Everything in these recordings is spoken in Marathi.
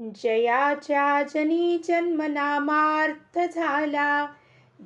जयाच्या जनी जन्मनामार्थ झाला.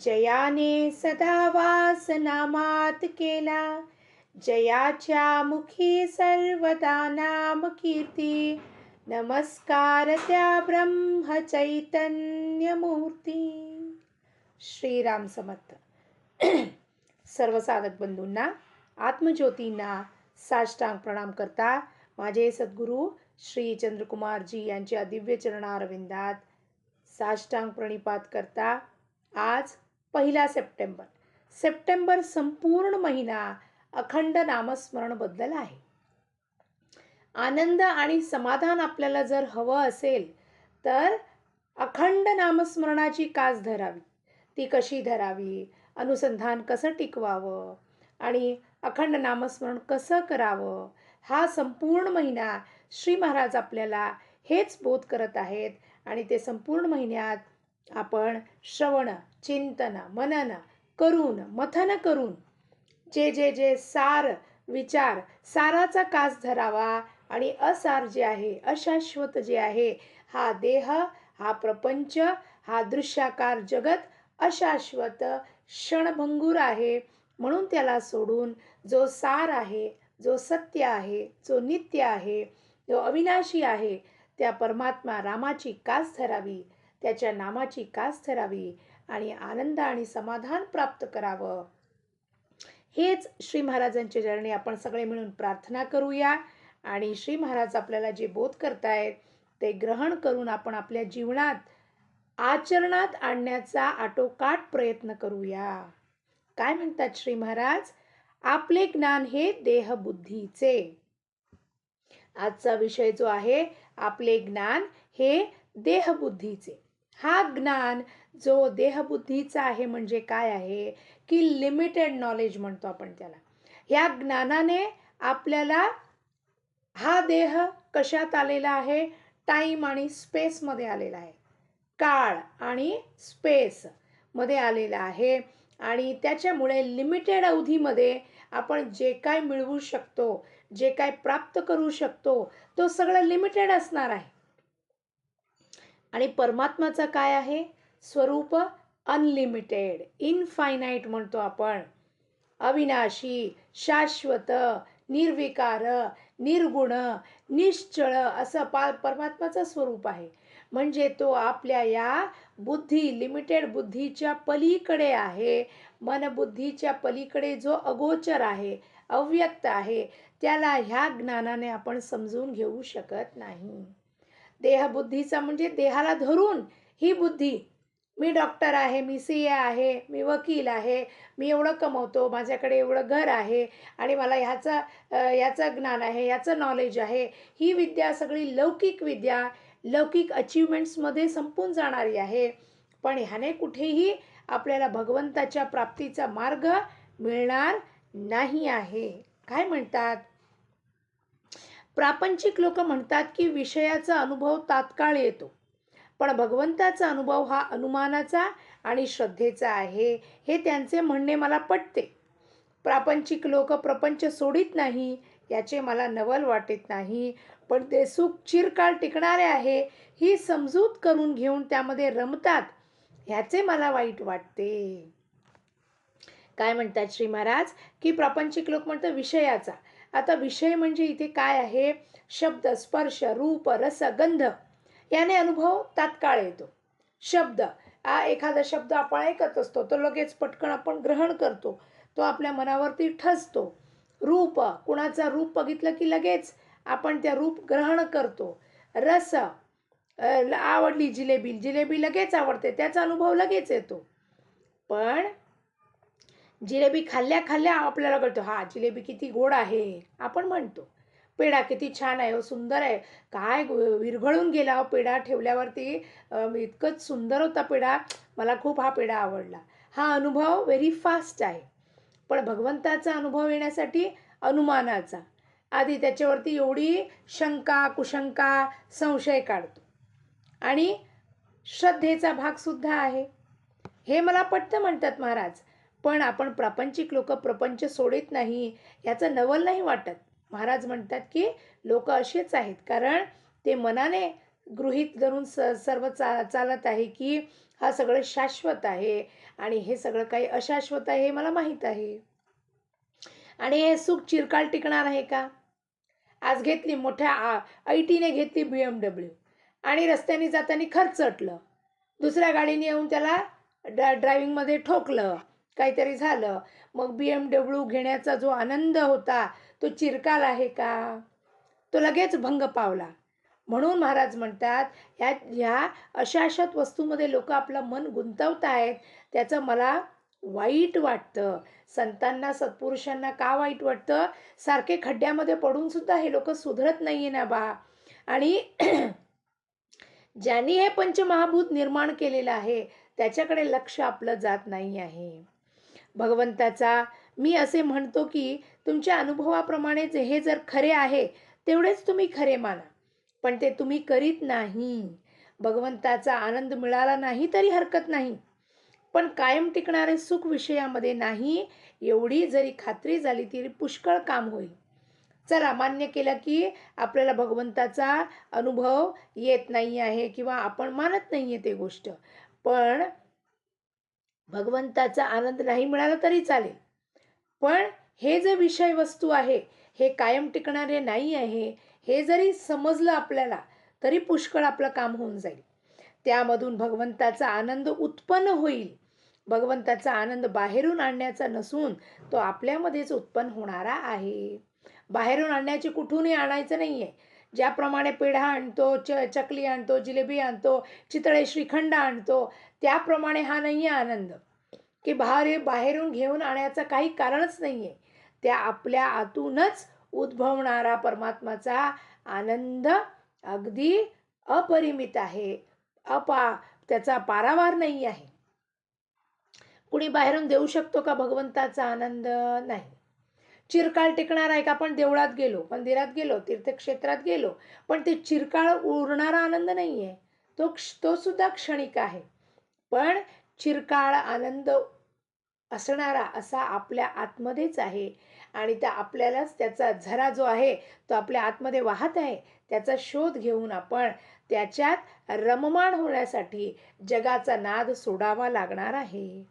जयाने सदा वास नामात केला. जयाच्या मुखी सर्वदा नाम कीर्ती. नमस्कार त्या ब्रह्म चैतन्य मूर्ती. श्रीराम समर्थ. सर्व साधक बंधूंना आत्मज्योतींना साष्टांग प्रणाम करता माझे सद्गुरू श्री चंद्रकुमारजी यांच्या दिव्य चरणारविंदात साष्टांग प्रणिपात करता आज पहिला सप्टेंबर. सप्टेंबर संपूर्ण महिना अखंड नामस्मरणबद्दल आहे. आनंद आणि समाधान आपल्याला जर हवं असेल तर अखंड नामस्मरणाची कास धरावी. ती कशी धरावी? अनुसंधान कसं टिकवावं? आणि अखंड नामस्मरण कसं करावं? हा संपूर्ण महिना श्री महाराज आपल्याला हेच बोध करत आहेत आणि ते संपूर्ण महिन्यात आपण श्रवण चिंतन मनन करून मथन करून जे जे जे सार विचार साराचा कास धरावा आणि असार जे आहे अशाश्वत जे आहे हा देह हा प्रपंच हा दृश्याकार जगत अशाश्वत क्षणभंगूर आहे म्हणून त्याला सोडून जो सार आहे जो सत्य आहे जो नित्य आहे जो अविनाशी आहे. त्या परमात्मा रामाची कास धरावी त्याच्या नामाची कास धरावी आणि आनंद आणि समाधान प्राप्त करावं. हेच श्री महाराजांचे चरणी आपण सगळे मिळून प्रार्थना करूया. आणि श्री महाराज आपल्याला जे बोध करतायत ते ग्रहण करून आपण आपल्या जीवनात आचरणात आणण्याचा आटोकाट प्रयत्न करूया. काय म्हणतात श्री महाराज? आपले ज्ञान हे देहबुद्धीचे. आजचा विषय जो आहे आपले ज्ञान हे देहबुद्धीचे. हा ज्ञान जो देहबुद्धीचा आहे म्हणजे काय आहे? की लिमिटेड नॉलेज म्हणतो आपण त्याला. ह्या ज्ञानाने आपल्याला हा देह कशात आलेला आहे? टाईम आणि स्पेसमध्ये आलेला आहे. काळ आणि स्पेस मध्ये आलेला आहे. आणि त्याच्यामुळे लिमिटेड अवधीमध्ये आपण जे काय मिळवू शकतो जे काय प्राप्त करू शकतो तो सगळं लिमिटेड असणार आहे. आणि परमात्माचं काय आहे? स्वरूप अनलिमिटेड इनफायनाईट म्हणतो आपण. अविनाशी शाश्वत निर्विकार निर्गुण निश्चळ असं पा परमात्माचं स्वरूप आहे. म्हणजे तो आपल्या या बुद्धी लिमिटेड बुद्धीच्या पलीकडे आहे. मनबुद्धीच्या पलीकडे जो अगोचर आहे अव्यक्त आहे त्याला ह्या ज्ञानाने आपण समजून घेऊ शकत नाही. देहबुद्धीचा म्हणजे देहाला धरून ही बुद्धी. मी डॉक्टर आहे मी सी ए आहे मी वकील आहे मी एवढं कमवतो माझ्याकडे एवढं घर आहे आणि मला ह्याचं याचं ज्ञान आहे याचं नॉलेज आहे. ही विद्या सगळी लौकिक विद्या लौकिक अचीवमेंट्समध्ये संपून जाणारी आहे. पण ह्याने कुठेही आपल्याला भगवंताच्या प्राप्तीचा मार्ग मिळणार नाही आहे. काय म्हणतात? प्रापंचिक लोक म्हणतात की विषयाचा अनुभव तात्काळ येतो. पण भगवंताचा अनुभव हा अनुमानाचा आणि श्रद्धेचा आहे हे त्यांचे म्हणणे मला पटते. प्रापंचिक लोक प्रपंच सोडित नाही याचे मला नवल वाटत नाही. पण ते सुख चिरकाळ टिकणारे आहे ही समजूत करून घेऊन त्यामध्ये रमतात ह्याचे मला वाईट वाटते. काय म्हणतात श्री महाराज? की प्रापंचिक लोक म्हणतात विषयाचा. आता विषय म्हणजे इथे काय आहे? शब्द स्पर्श रूप रस गंध याने अनुभव तात्काळ येतो. शब्द हा एखादा शब्द आपण ऐकत असतो तो लगेच पटकन आपण ग्रहण करतो तो आपल्या मनावरती ठसतो. रूप कुणाचा रूप बघितलं की लगेच आपण त्या रूप ग्रहण करतो. रस आवडली जिलेबी जिलेबी लगेच आवडते त्याचा अनुभव लगेच येतो. पण जिलेबी खाल्ल्या खाल्ल्या आपल्याला कळतो हा जिलेबी किती गोड आहे आपण म्हणतो. पेढा किती छान आहे हो, सुंदर आहे. काय विरघळून गेला हो पेढा ठेवल्यावरती इतकंच सुंदर होता पेढा मला खूप हा पेढा आवडला. हा अनुभव व्हेरी फास्ट आहे. पण भगवंताचा अनुभव येण्यासाठी अनुमानाचा आधी त्याच्यावरती एवढी शंका कुशंका संशय काढतो. आणि श्रद्धेचा भागसुद्धा आहे. हे मला पटतं म्हणतात महाराज पण आपण प्रापंचिक लोक प्रपंच सोडित नाही याचं नवल नाही वाटत. महाराज म्हणतात की लोक असेच आहेत कारण ते मनाने गृहीत धरून स सर्व चा चालत आहे की हा सगळं शाश्वत आहे आणि हे सगळं काही अशाश्वत आहे हे मला माहीत आहे. आणि हे सुख चिरकाल टिकणार आहे का? आज घेतली मोठ्या आ ऐटीने घेतली बी एम डब्ल्यू आणि रस्त्याने जाताना खर्च चटलं दुसऱ्या गाडीने येऊन त्याला ड्रा ड्रायविंगमध्ये ठोकलं. काहीतरी झालं. मग बी एम डब्ल्यू घेण्याचा जो आनंद होता तो चिरकाल आहे का? तो लगेच भंग पावला. म्हणून महाराज म्हणतात ह्या ह्या अशाश्वत वस्तूमध्ये लोक आपलं मन गुंतवत आहेत त्याचं मला वाईट वाटतं. संतांना सत्पुरुषांना का वाईट वाटतं? सारखे खड्ड्यामध्ये पडून सुद्धा हे लोक सुधरत नाही आहे ना बा. आणि ज्यांनी हे पंचमहाभूत निर्माण केलेलं आहे त्याच्याकडे लक्ष आपलं जात नाही आहे. भगवंताचा मी असे म्हणतो की तुमच्या अनुभवाप्रमाणेच हे जर खरे आहे तेवढेच तुम्ही खरे माना. पण ते तुम्ही करीत नाही. भगवंताचा आनंद मिळाला नाही तरी हरकत नाही. पण कायम टिकणारे सुख विषयामध्ये नाही एवढी जरी खात्री झाली तरी पुष्कळ काम होईल. चला मान्य केलं की आपल्याला भगवंताचा अनुभव येत नाही आहे किंवा आपण मानत नाही आहे ते गोष्ट. पण भगवंताचा आनंद नाही मिळाला तरी चालेल. पण हे जे विषय वस्तू आहे हे कायम टिकणारे नाही आहे हे जरी समजलं आपल्याला तरी पुष्कळ आपलं काम होऊन जाईल. त्यामधून भगवंताचा आनंद उत्पन्न होईल. भगवंताचा आनंद बाहेरून आणण्याचा नसून तो आपल्यामध्येच उत्पन्न होणारा आहे. बाहेरून आणण्याची कुठूनही आणायचं नाही आहे ज्याप्रमाणे पेढा आणतो च चकली आणतो जिलेबी आणतो चितळे श्रीखंड आणतो त्याप्रमाणे हा नाही आहे आनंद. की बाहेर बाहेरून घेऊन आणायचं काही कारणच नाही आहे त्या आपल्या आतूनच उद्भवणारा परमात्माचा आनंद अगदी अपरिमित आहे. अपा त्याचा पारावार नाही आहे. कुणी बाहेरून देऊ शकतो का भगवंताचा आनंद? नाही. चिरकाळ टिकणार आहे का? आपण देवळात गेलो मंदिरात गेलो तीर्थक्षेत्रात गेलो पण ते चिरकाळ उरणारा आनंद नाही आहे तो क्ष तो सुद्धा क्षणिक आहे. पण चिरकाळ आनंद असणारा असा आपल्या आतमध्येच आहे आणि त्या आपल्यालाच त्याचा झरा जो आहे तो आपल्या आतमध्ये वाहत आहे त्याचा शोध घेऊन आपण त्याच्यात रममाण होण्यासाठी जगाचा नाद सोडावा लागणार आहे.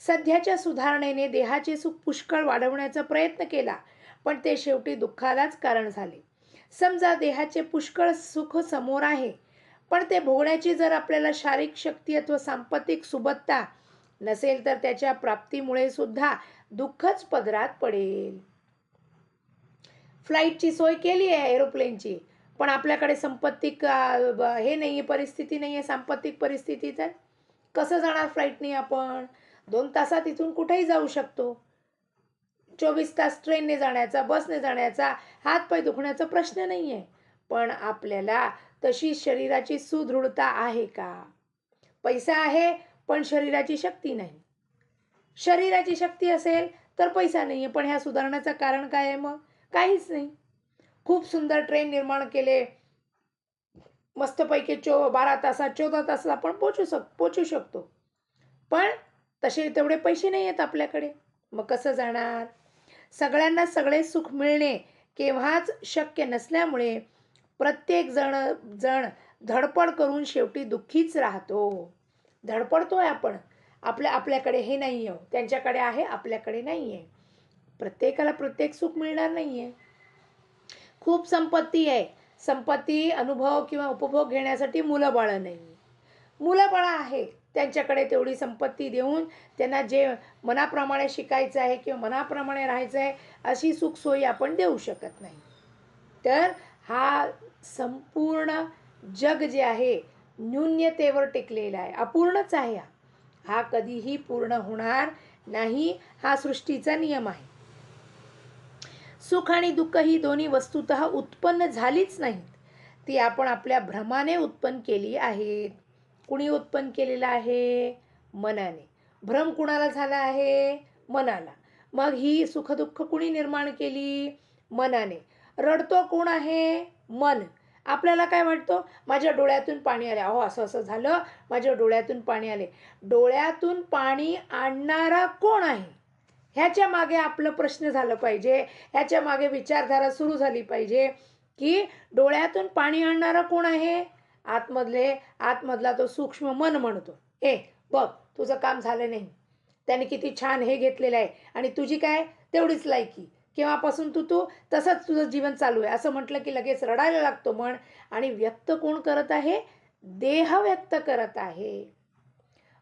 सध्याच्या सुधारणेने देहाचे सुख पुष्कळ वाढवण्याचा प्रयत्न केला पण ते शेवटी दुःखालाच कारण झाले. समजा देहाचे पुष्कळ सुख समोर आहे पण ते भोगण्याची जर आपल्याला शारीरिक शक्ती अथवा सांपत्तिक सुबत्ता नसेल तर त्याच्या प्राप्तीमुळे सुद्धा दुःखच पदरात पडेल. फ्लाईटची सोय केली आहे एरोप्लेनची. पण आपल्याकडे संपत्तिक हे नाही आहे परिस्थिती नाही आहे सांपत्तिक परिस्थिती तर कसं जाणार फ्लाईटने आपण? दोन तासात इथून कुठेही जाऊ शकतो. चोवीस तास ट्रेनने जाण्याचा बसने जाण्याचा हातपाय दुखण्याचा प्रश्न नाही आहे पण आपल्याला तशी शरीराची सुदृढता आहे का? पैसा आहे पण शरीराची शक्ती नाही. शरीराची शक्ती असेल तर पैसा नाही आहे पण ह्या सुधारण्याचं कारण काय आहे मग? काहीच नाही. खूप सुंदर ट्रेन निर्माण केले. मस्तपैकी चो बारा तासात चौदा तासात आपण पोचू शक पोचू शकतो. पण तसे तेवढे पैसे नाही आहेत आपल्याकडे. मग कसं जाणार? सगळ्यांना सगळे सुख मिळणे केव्हाच शक्य नसल्यामुळे प्रत्येक जण जण धडपड करून शेवटी दुःखीच राहतो. धडपडतोय आपण. आपल्या आपल्याकडे हे नाही आहे त्यांच्याकडे आहे आपल्याकडे नाही आहे प्रत्येकाला प्रत्येक सुख मिळणार नाही आहे खूप संपत्ती आहे. संपत्ती अनुभव किंवा उपभोग घेण्यासाठी मुलं बाळं नाही. मुलं बाळं आहे. त्यांच्याकडे तेवढी संपत्ती देऊन त्यांना जे मनाप्रमाणे शिकायचं आहे किंवा मनाप्रमाणे राहायचं आहे अशी सुखसोयी आपण देऊ शकत नाही. तर हा संपूर्ण जग जे आहे न्यून्यतेवर टिकलेला आहे. अपूर्णच आहे हा. हा कधीही पूर्ण होणार नाही. हा सृष्टीचा नियम आहे. सुख आणि दुःख ही दोन्ही वस्तुत उत्पन्न झालीच नाहीत. ती आपण आपल्या भ्रमाने उत्पन्न केली आहेत कुणी उत्पन्न केलेलं आहे? मनाने. भ्रम कुणाला झाला आहे? मनाला. मग ही सुखदुःख कुणी निर्माण केली? मनाने. रडतो कोण आहे? मन. आपल्याला काय वाटतं? माझ्या डोळ्यातून पाणी आले. अहो असं असं झालं. माझ्या डोळ्यातून पाणी आले. डोळ्यातून पाणी आणणारा कोण आहे? ह्याच्या मागे आपलं प्रश्न झालं पाहिजे. ह्याच्या मागे विचारधारा सुरू झाली पाहिजे की डोळ्यातून पाणी आणणारा कोण आहे? आतमधले आतमधला तो सूक्ष्म मन म्हणतो. ए बघ तुझं काम झालं नाही. त्याने किती छान हे घेतलेलं आहे. आणि तुझी काय? तेवढीच लायकी केव्हापासून तू तू? तसंच तुझं जीवन चालू आहे. असं म्हटलं की लगेच रडायला लागतो मन. आणि व्यक्त कोण करत आहे? देह व्यक्त करत आहे.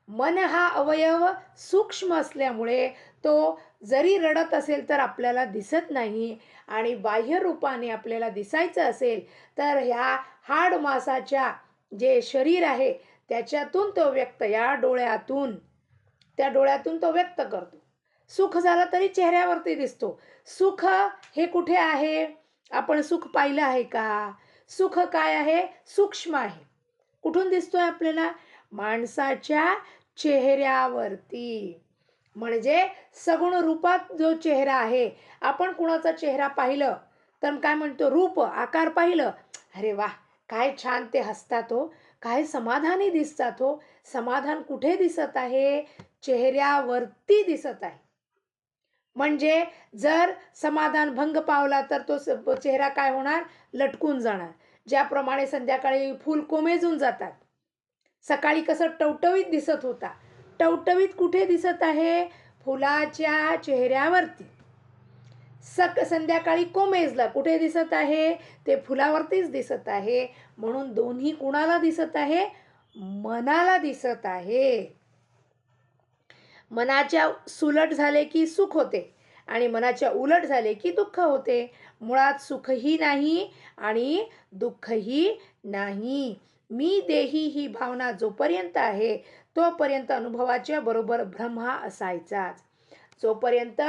मन हा अवयव सूक्ष्म असल्यामुळे तो जरी रडत असेल तर आपल्याला दिसत नाही आणि बाह्य रूपाने आपल्याला दिसायचं असेल तर ह्या हाड मासाच्या जे शरीर आहे त्याच्यातून तो व्यक्त या डोळ्यातून त्या डोळ्यातून तो व्यक्त करतो. सुख झालं तरी चेहऱ्यावरती दिसतो. सुख हे कुठे आहे? आपण सुख पाहिलं आहे का? सुख काय आहे? सूक्ष्म आहे. कुठून दिसतोय आपल्याला? माणसाच्या चेहऱ्यावरती. म्हणजे सगुण रूपात जो चेहरा आहे आपण कुणाचा चेहरा पाहिलं तर काय म्हणतो? रूप आकार पाहिलं. अरे वा काय छान ते हसतात हो. काय समाधानी दिसतात हो. समाधान कुठे दिसत आहे? चेहऱ्यावरती दिसत आहे. म्हणजे जर समाधान भंग पावला तर तो चेहरा काय होणार? लटकून जाणार. ज्याप्रमाणे संध्याकाळी फूल कोमेजून जातात. सकाळी कसं टवटवीत दिसत होता. टवटवीत कुठे दिसत आहे? फुलाच्या चेहऱ्यावरती. सक संध्याकाळी कोमेजला कुठे दिसत आहे? ते फुलावरतीच दिसत आहे. म्हणून दोन्ही कुणाला दिसत आहे? मनाला दिसत आहे. मनाच्या सुलट झाले की सुख होते आणि मनाच्या उलट झाले की दुःख होते. मुळात सुखही नाही आणि दुःखही नाही. मी देही ही भावना जोपर्यंत आहे तोपर्यंत अनुभवाच्या बरोबर भ्रम हा असायचाच. जोपर्यंत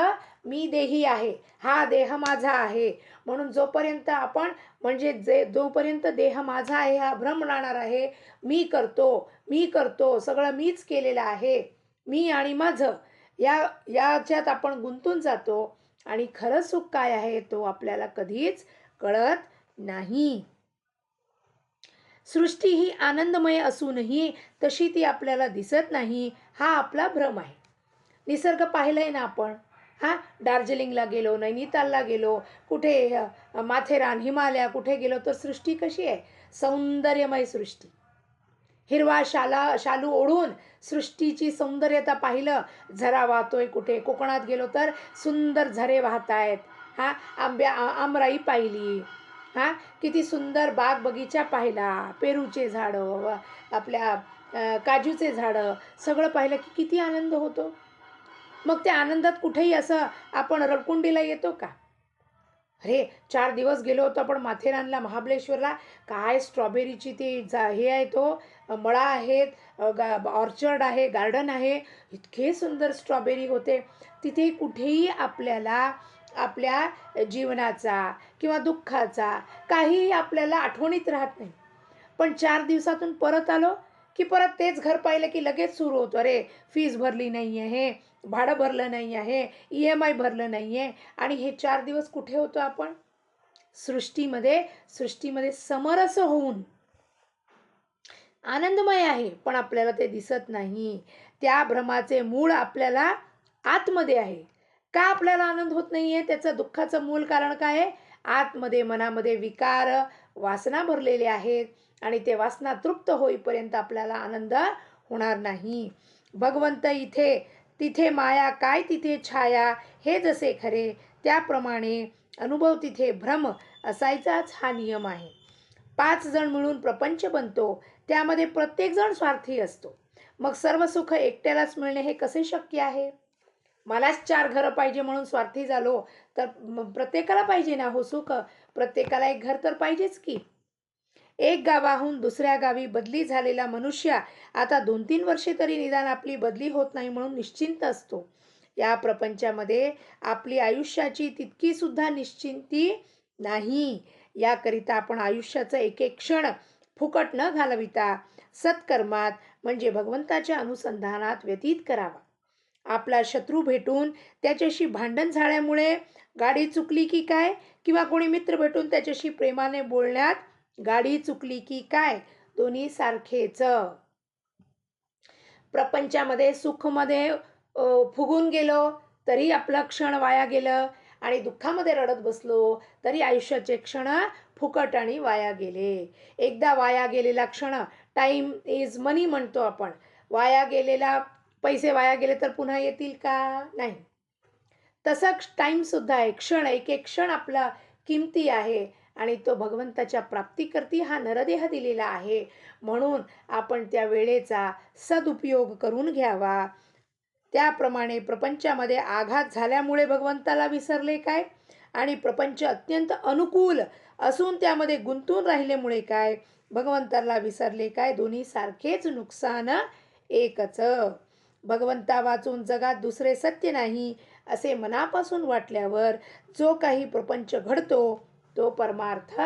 मी देही आहे हा देह माझा आहे. म्हणून जोपर्यंत आपण म्हणजे जे जोपर्यंत देह माझा आहे हा भ्रम राहणार आहे मी करतो मी करतो सगळं मीच केलेलं आहे मी आणि माझं या याच्यात आपण गुंतून जातो. आणि खरं सुख काय आहे तो आपल्याला कधीच कळत नाही. सृष्टी ही आनंदमय असूनही तशी ती आपल्याला दिसत नाही हा आपला भ्रम आहे. निसर्ग पाहिलाय ना आपण? हा? दार्जिलिंगला गेलो नैनितालला गेलो कुठे माथेरान हिमालया कुठे गेलो तर सृष्टी कशी आहे? सौंदर्यमय सृष्टी. हिरवा शाला शालू ओढून सृष्टीची सौंदर्यता पाहिलं. झरा वाहतोय कुठे? कोकणात गेलो तर सुंदर झरे वाहत आहेत हा? आंब्या आमराई पाहिली. हा? किती सुंदर बाग बगीचा पाहिला. पेरूचे झाडं आपल्या काजूचे झाडं सगळं पाहिलं की किती आनंद होतो. मग त्या आनंदात कुठेही असं आपण रडकुंडीला येतो का? अरे चार दिवस गेलो होतो आपण माथेरानला महाबळेश्वरला. काय स्ट्रॉबेरीची ती जा हे आहे तो मळा आहेत गा ऑर्चर्ड आहे गार्डन आहे. इतके सुंदर स्ट्रॉबेरी होते. तिथे कुठेही आपल्याला आपल्या जीवनाचा किंवा दुःखाचा काहीही आपल्याला आठवणीत राहत नाही. पण चार दिवसातून परत आलो की परत तेच घर पाहिलं की लगेच सुरू होतो. अरे फीज भरली नाही आहे भाडं भरलं नाही आहे ई एम आय भरलं नाही आहे आणि हे चार दिवस कुठे होतो आपण? सृष्टीमध्ये सृष्टीमध्ये समरस होऊन. आनंदमय आहे पण आपल्याला ते दिसत नाही. त्या भ्रमाचे मूळ आपल्याला आतमध्ये आहे. का आपल्याला आनंद होत नाही आहे त्याचं दुःखाचं मूल कारण काय आहे? आतमध्ये मनामध्ये विकार वासना भरलेले आहेत आणि ते वासना तृप्त होईपर्यंत आपल्याला आनंद होणार नाही. भगवंत इथे तिथे माया काय तिथे छाया? हे जसे खरे त्याप्रमाणे अनुभव तिथे भ्रम असायचाच हा नियम आहे. पाच जण मिळून प्रपंच बनतो त्यामध्ये प्रत्येकजण स्वार्थी असतो. मग सर्व सुख एकट्यालाच मिळणे हे कसे शक्य आहे? मलाच चार घरं पाहिजे म्हणून स्वार्थी झालो तर प्रत्येकाला पाहिजे ना हो सुख? प्रत्येकाला एक घर तर पाहिजेच की. एक गावाहून दुसऱ्या गावी बदली झालेला मनुष्य आता दोन तीन वर्षे तरी निदान आपली बदली होत नाही म्हणून निश्चिंत असतो. या प्रपंचामध्ये आपली आयुष्याची तितकीसुद्धा निश्चिंती नाही. याकरिता आपण आयुष्याचं एक एक क्षण फुकट न घालविता सत्कर्मात म्हणजे भगवंताच्या अनुसंधानात व्यतीत करावा. आपला शत्रू भेटून त्याच्याशी भांडण झाल्यामुळे गाडी चुकली की काय? किंवा कोणी मित्र भेटून त्याच्याशी प्रेमाने बोलण्यात गाडी चुकली की काय? दोन्ही सारखेच. प्रपंचामध्ये सुखमध्ये फुगून गेलो तरी आपलं क्षण वाया गेलं आणि दुःखामध्ये रडत बसलो तरी आयुष्याचे क्षण फुकट आणि वाया गेले. एकदा वाया गेलेला क्षण टाईम इज मनी म्हणतो आपण. वाया गेलेला पैसे वाया गेले तर पुन्हा येतील का? नाही. तसा टाईमसुद्धा आहे क्षण एक एक क्षण आपला किमती आहे आणि तो भगवंताच्या प्राप्तीकरती हा नरदेह दिलेला आहे. म्हणून आपण त्या वेळेचा सदुपयोग करून घ्यावा. त्याप्रमाणे प्रपंचामध्ये आघात झाल्यामुळे भगवंताला विसरले काय? आणि प्रपंच अत्यंत अनुकूल असून त्यामध्ये गुंतून राहिल्यामुळे काय? भगवंताला विसरले काय? दोन्ही सारखेच नुकसान एकच. भगवंता वाचून जगात दुसरे सत्य नाही असे मनापासून वाटल्यावर जो काही प्रपंच घडतो तो परमार्थ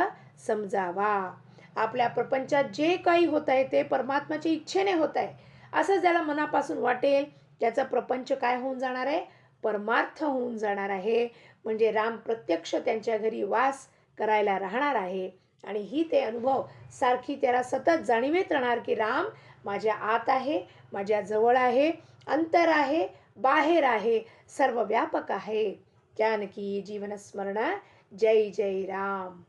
समजावा. आपल्या प्रपंचात जे काही होत आहे ते परमात्माच्या इच्छेने होत आहे. असं ज्याला मनापासून वाटेल त्याचा प्रपंच काय होऊन जाणार आहे? परमार्थ होऊन जाणार आहे. म्हणजे राम प्रत्यक्ष त्यांच्या घरी वास करायला राहणार आहे. आणि ही ते अनुभव सारखी त्याला सतत जाणीवेत राहणार की राम माझ्या आत आहे माझ्या जवळ आहे अंतर आहे बाहेर आहे सर्व व्यापक आहे. जानकी जीवनस्मरणा जय जय राम.